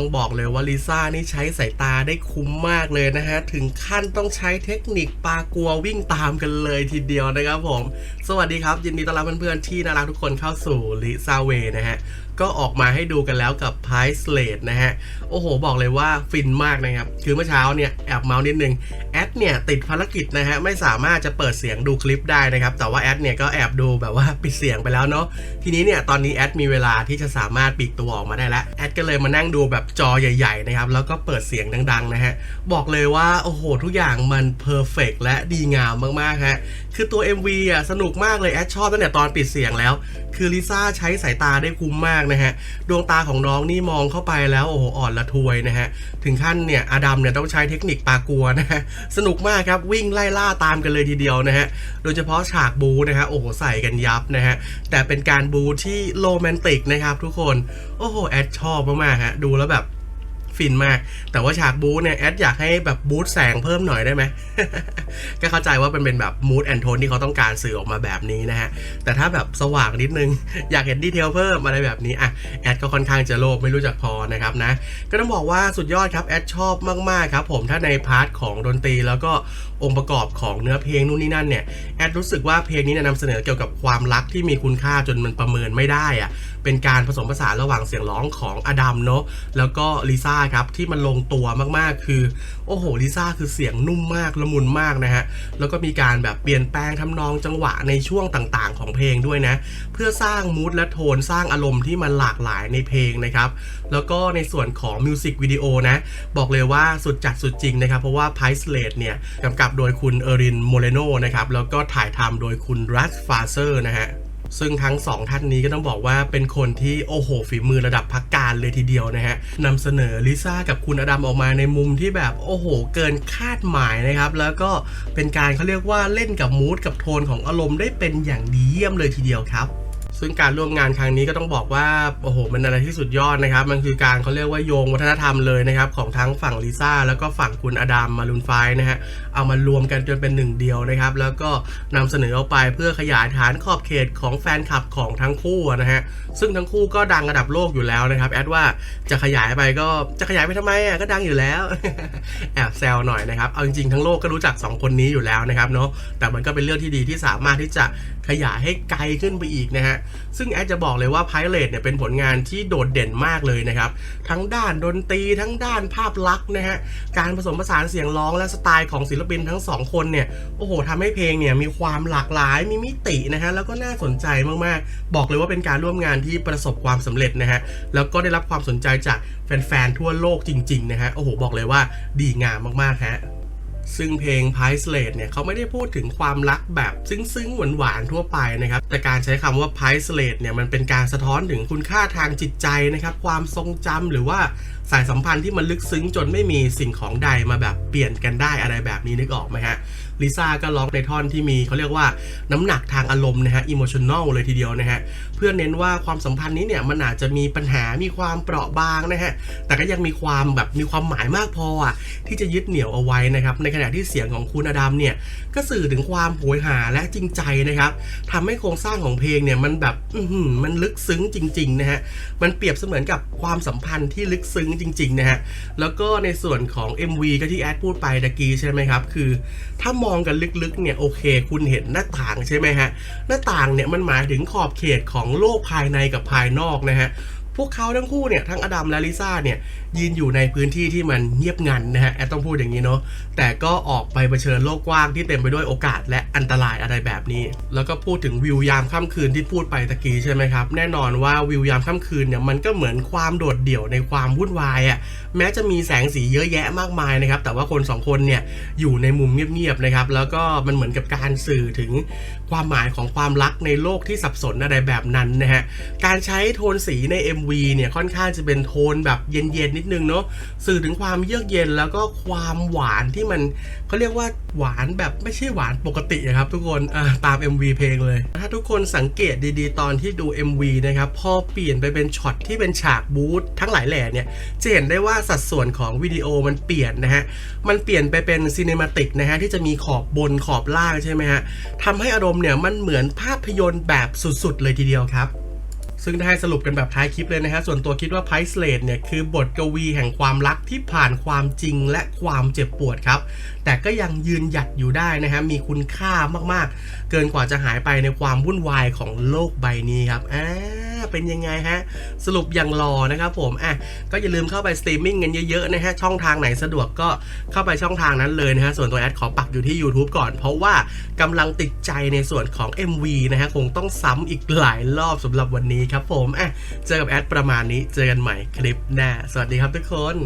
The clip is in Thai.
ต้องบอกเลยว่าลิซ่านี่ใช้สายตาได้คุ้มมากเลยนะฮะ ถึงขั้นต้องใช้เทคนิคปลากัววิ่งตามกันเลยทีเดียวนะครับผม สวัสดีครับ ยินดีต้อนรับเพื่อนๆที่น่ารักทุกคนเข้าสู่ลิซ่าเวนะฮะ ก็ออกมาให้ดูกันแล้วกับ p i สเลดนะฮะ โอ้โห บอกเลยว่าฟินมากนะครับ คือเมื่อเช้าเนี่ย แอบเมาส์นิดนึง แอดเนี่ย ติดภารกิจนะฮะ ไม่สามารถจะเปิดเสียงดูคลิปได้นะครับ แต่ว่าแอดเนี่ย ก็แอบดูแบบว่าปิดเสียงไปแล้วเนาะ ทีนี้เนี่ย ตอนนี้แอดมีเวลาที่จะสามารถปลีกตัวออกมาได้แล้ว แอดก็เลยมานั่งดูแบบจอใหญ่ๆนะครับ แล้วก็เปิดเสียงดังๆนะฮะ บอกเลยว่าโอ้โห ทุกอย่างมันเพอร์เฟกและดีงามมากๆฮะ คือตัว MV อะสนุกมากเลยแอดชอบตั้งแต่ตอนปิดเสียงแล้ว คือลิซ่าใช้สายตาได้คุ้มมากนะฮะ ดวงตาของน้องนี่มองเข้าไปแล้วโอ้โหอ่อนละทวยนะฮะ ถึงขั้นเนี่ยอดัมเนี่ยต้องใช้เทคนิคปากัวนะฮะ สนุกมากครับวิ่งไล่ล่าตามกันเลยทีเดียวนะฮะ โดยเฉพาะฉากบูนะฮะโอ้โหใส่กันยับนะฮะ แต่เป็นการบูที่โรแมนติกนะครับทุกคน โอ้โหแอดชอบมากๆฮะดูแล้วแบบ ฟินมาก แต่ว่าฉากบู๊เนี่ยแอดอยากให้แบบบู๊แสงเพิ่มหน่อยได้ไหมก็เข้าใจว่าเป็นเป็นแบบมูดแอนโทนที่เขาต้องการสื่อออกมาแบบนี้นะฮะ แต่ถ้าแบบสว่างนิดนึง อยากเห็นดีเทลเพิ่มอะไรแบบนี้อะแอดก็ค่อนข้างจะโลภไม่รู้จักพอนะครับนะ ก็ต้องบอกว่าสุดยอดครับแอดชอบมากๆครับผมถ้าในพาร์ทของดนตรีแล้วก็ องค์ประกอบของเนื้อเพลงนู่นนี่นั่นเนี่ยแอดรู้สึกว่าเพลงนี้เนี่ยนำเสนอเกี่ยวกับความรักที่มีคุณค่าจนมันประเมินไม่ได้อะเป็นการผสมผสานระหว่างเสียงร้องของอดัมเนาะแล้วก็ลิซ่าครับที่มันลงตัวมากๆ คือโอ้โหลิซ่าคือเสียงนุ่มมากละมุนมากนะฮะแล้วก็มีการแบบเปลี่ยนแปลงทำนองจังหวะในช่วงต่างๆ ของเพลงด้วยนะ เพื่อสร้างมูดและโทนสร้างอารมณ์ที่มันหลากหลายในเพลงนะครับ แล้วก็ในส่วนของมิวสิกวิดีโอนะ บอกเลยว่าสุดจัดสุดจริงนะครับ เพราะว่า p i สเลดเนี่ยกำกับโดยคุณเอรินโมเลโนนะครับ แล้วก็ถ่ายทำโดยคุณรัสฟาเซอร์นะฮะซึ่งทั้งสองท่านนี้ก็ต้องบอกว่าเป็นคนที่โอ้โห ฝีมือระดับพักการเลยทีเดียวนะฮะนำเสนอลิซ่ากับคุณอดัมออกมาในมุมที่แบบโอ้โห เกินคาดหมายนะครับ แล้วก็เป็นการเขาเรียกว่าเล่นกับมูดกับโทนของอารมณ์ได้เป็นอย่างดีเยี่ยมเลยทีเดียวครับ ซึ่งการร่วมงานครั้งนี้ก็ต้องบอกว่าโอ้โหมันอะไรที่สุดยอดนะครับ มันคือการเขาเรียกว่าโยงวัฒนธรรมเลยนะครับของทั้งฝั่งลิซ่าแล้วก็ฝั่งคุณอดัมมารุนไฟนะฮะเอามารวมกันจนเป็นหนึ่งเดียวนะครับ แล้วก็นำเสนอออกไปเพื่อขยายฐานขอบเขตของแฟนคลับของทั้งคู่นะฮะซึ่งทั้งคู่ก็ดังระดับโลกอยู่แล้วนะครับแอดว่าจะขยายไปก็จะขยายไปทำไมอะก็ดังอยู่แล้ว แอบแซวหน่อยนะครับเอาจริงๆทั้งโลกก็รู้จักสองคนนี้อยู่แล้วนะครับเนาะแต่มันก็เป็นเรื่องที่ดีที่สามารถที่จะขยายให้ไกลขึ้นไปอีกนะฮะซึ่งแอดจะบอกเลยว่า Pilot เนี่ยเป็นผลงานที่โดดเด่นมากเลยนะครับ ทั้งด้านดนตรีทั้งด้านภาพลักษณ์นะฮะ การผสมผสานเสียงร้องและสไตล์ของศิลปินทั้งสองคนเนี่ย โอ้โหทำให้เพลงเนี่ยมีความหลากหลาย มีมิตินะฮะ แล้วก็น่าสนใจมากๆ บอกเลยว่าเป็นการร่วมงานที่ประสบความสำเร็จนะฮะ แล้วก็ได้รับความสนใจจากแฟนๆทั่วโลกจริงๆนะฮะ โอ้โห บอกเลยว่าดีงามมากๆฮะ ซึ่งเพลง p i สเลดเนี่ยเขาไม่ได้พูดถึงความรักแบบซึ้งๆหวานๆทั่วไปนะครับ แต่การใช้คำว่า p i สเลดเนี่ยมันเป็นการสะท้อนถึงคุณค่าทางจิตใจนะครับ ความทรงจำหรือว่าสายสัมพันธ์ที่มันลึกซึ้งจนไม่มีสิ่งของใดมาแบบเปลี่ยนกันได้อะไรแบบนี้นึกออกไหมฮะลิซ่าก็ร้องในท่อนที่มีเขาเรียกว่าน้ำหนักทางอารมณ์นะฮะอิโมชันแนลเลยทีเดียวนะฮะเพื่อเน้นว่าความสัมพันธ์นี้เนี่ยมันอาจจะมีปัญหามีความเปราะบางนะฮะแต่ก็ยังมีความแบบมีความหมายมากพออะที่จะยึดเหนี่ยวเอาไว้นะครับในขณะที่เสียงของคุณอดัมเนี่ยก็สื่อถึงความโหยหาและจริงใจนะครับทำให้โครงสร้างของเพลงเนี่ยมันแบบมันลึกซึ้งจริงๆนะฮะมันเปรียบเสมือนกับความสัมพันธ์ที่ลึกซึ้งจริงๆนะฮะแล้วก็ในส่วนของ MV ก็ที่แอดพูดไปตะกี้ใช่ไหมครับคือถ้ามองกันลึกๆเนี่ยโอเค คุณเห็นหน้าต่างใช่ไหมฮะหน้าต่างเนี่ยมันหมายถึงขอบเขตของโลกภายในกับภายนอกนะฮะ วกเขาทั้งคู่เนี่ยทั้งอดัมและลิซ่าเนี่ยยืนอยู่ในพื้นที่ที่มันเงียบงันนะฮะแอดต้องพูดอย่างนี้เนาะแต่ก็ออกไปเผชิญโลกกว้างที่เต็มไปด้วยโอกาสและอันตรายอะไรแบบนี้ แล้วก็พูดถึงวิวยามค่ำคืนที่พูดไปตะกี้ใช่ไหมครับแน่นอนว่าวิวยามค่ำคืนเนี่ยมันก็เหมือนความโดดเดี่ยวในความวุ่นวายอะ่ะแม้จะมีแสงสีเยอะแยะมากมายนะครับแต่ว่าคนสองคนเนี่ยอยู่ในมุมเงียบๆนะครับแล้วก็มันเหมือนกับการสื่อถึงความหมายของความรักในโลกที่สับสนอะไรแบบนั้นนะฮะการใช้โทนสีใน MV V เนี่ยค่อนข้างจะเป็นโทนแบบเย็นๆนิดนึงเนาะสื่อถึงความเยือกเย็นแล้วก็ความหวานที่มันเขาเรียกว่าหวานแบบไม่ใช่หวานปกติอะครับทุกคนตาม MV เพลงเลย ถ้าทุกคนสังเกตดีๆ ตอนที่ดู MV นะครับพอเปลี่ยนไปเป็นช็อตที่เป็นฉากบูธทั้งหลายแหล่เนี่ยจะเห็นได้ว่าสัดส่วนของวิดีโอมันเปลี่ยนนะฮะมันเปลี่ยนไปเป็นซีเนมาติกนะฮะที่จะมีขอบบนขอบล่างใช่ไหมฮะทำให้อารมณ์เนี่ยมันเหมือนภาพยนตร์แบบสุดๆ เลยทีเดียวครับ ซึ่งได้ให้สรุปกันแบบท้ายคลิปเลยนะฮะส่วนตัวคิดว่าไพส์เลดเนี่ยคือบทกวีแห่งความรักที่ผ่านความจริงและความเจ็บปวดครับ แต่ก็ยังยืนหยัดอยู่ได้นะฮะมีคุณค่ามากๆ เกินกว่าจะหายไปในความวุ่นวายของโลกใบนี้ครับอ่า เป็นยังไงฮะ สรุปอย่างรอนะครับผมอะก็อย่าลืมเข้าไปสตรีมมิ่งกันเยอะๆนะฮะ ช่องทางไหนสะดวกก็เข้าไปช่องทางนั้นเลยนะฮะ ส่วนตัวแอดขอปักอยู่ที่ YouTube ก่อน เพราะว่ากำลังติดใจในส่วนของ MV นะฮะ คงต้องซ้ำอีกหลายรอบสำหรับวันนี้ครับผมอะเจอกับแอดประมาณนี้เจอกันใหม่คลิปหน้าสวัสดีครับทุกคน